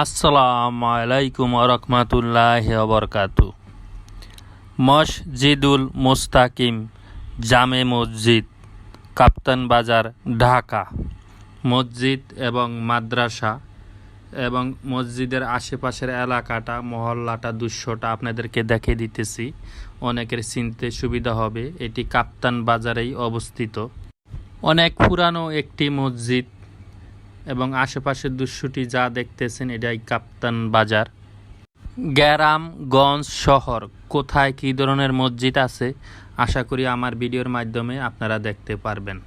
আসসালামু আলাইকুম রহমতুল্লাহ মসজিদুল মুস্তাকিম, জামে মসজিদ, কাপ্তান বাজার, ঢাকা। মসজিদ এবং মাদ্রাসা এবং মসজিদের আশেপাশের এলাকাটা, মহল্লাটা দৃশ্যটা আপনাদেরকে দেখে দিতেছি। অনেকের চিনতে সুবিধা হবে, এটি কাপ্তান বাজারেই অবস্থিত। অনেক পুরানো একটি মসজিদ এবং আশেপাশের দৃশ্যটি যা দেখতেছেন এটাই কাপ্তান বাজার। গ্যারামগঞ্জ শহর, কোথায় কী ধরনের মসজিদ আছে, আশা করি আমার ভিডিওর মাধ্যমে আপনারা দেখতে পারবেন।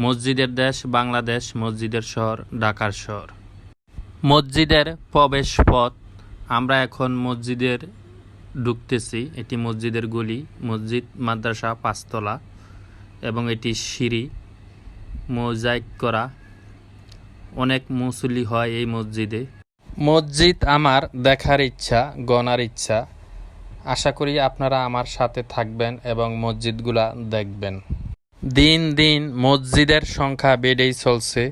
মসজিদের দেশ বাংলাদেশ, মসজিদের শহর ঢাকার শহর। মসজিদের প্রবেশ পথ, আমরা এখন মসজিদের ঢুকতেছি, এটি মসজিদের গলি, মসজিদ, মাদ্রাসা, পাঁচতলা এবং এটি সিঁড়ি, মোজাইক করা অনেক মুসল্লি হয় এই মসজিদে। মসজিদ আমার দেখার ইচ্ছা গনার ইচ্ছা। আশা করি আপনারা আমার সাথে থাকবেন এবং মসজিদগুলা দেখবেন। দিন দিন মসজিদের সংখ্যা বেড়েই চলছে।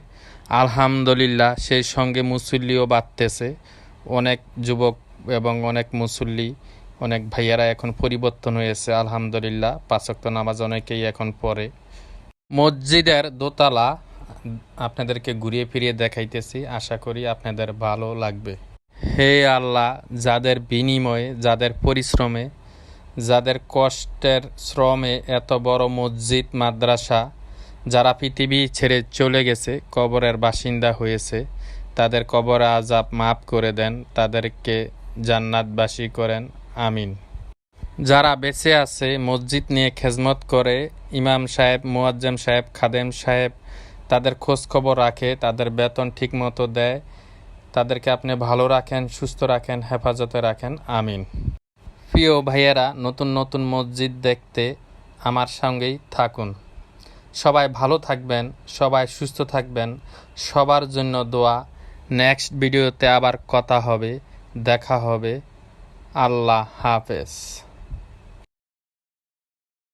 আলহামদুলিল্লাহ, সেই সঙ্গে মুসল্লিও বাড়তেছে। অনেক যুবক এবং অনেক মুসল্লি, অনেক ভাইয়ারা এখন পরিবর্তন হয়েছে, আলহামদুলিল্লাহ। পাঁচক্ত নামাজ অনেকেই এখন পড়ে। মসজিদের দোতলা আপনাদেরকে ঘুরিয়ে ফিরিয়ে দেখাইতেছি। আশা করি আপনাদের ভালো লাগবে। হে আল্লাহ, যাদের বিনিময়ে, যাদের পরিশ্রমে, যাদের কষ্টের শ্রমে এত বড় মসজিদ, মাদ্রাসা, যারা পৃথিবী ছেড়ে চলে গেছে, কবরের বাসিন্দা হয়েছে, তাদের কবর আজাব মাফ করে দেন, তাদেরকে জান্নাতবাসী করেন। আমিন। যারা বেঁচে আছে, মসজিদ নিয়ে খেজমত করে, ইমাম সাহেব, মুয়াজ্জেম সাহেব, খাদেম সাহেব তাদের খোঁজ খবর রাখে, তাদের বেতন ঠিকমতো দেয়, তাদেরকে আপনি ভালো রাখেন, সুস্থ রাখেন, হেফাজতে রাখেন, আমিন। প্রিয় ভাইয়েরা, নতুন নতুন মসজিদ দেখতে আমার সঙ্গেই থাকুন। সবাই ভালো থাকবেন, সবাই সুস্থ থাকবেন, সবার জন্য দোয়া। নেক্সট ভিডিওতে আবার কথা হবে, দেখা হবে। আল্লাহ হাফেজ।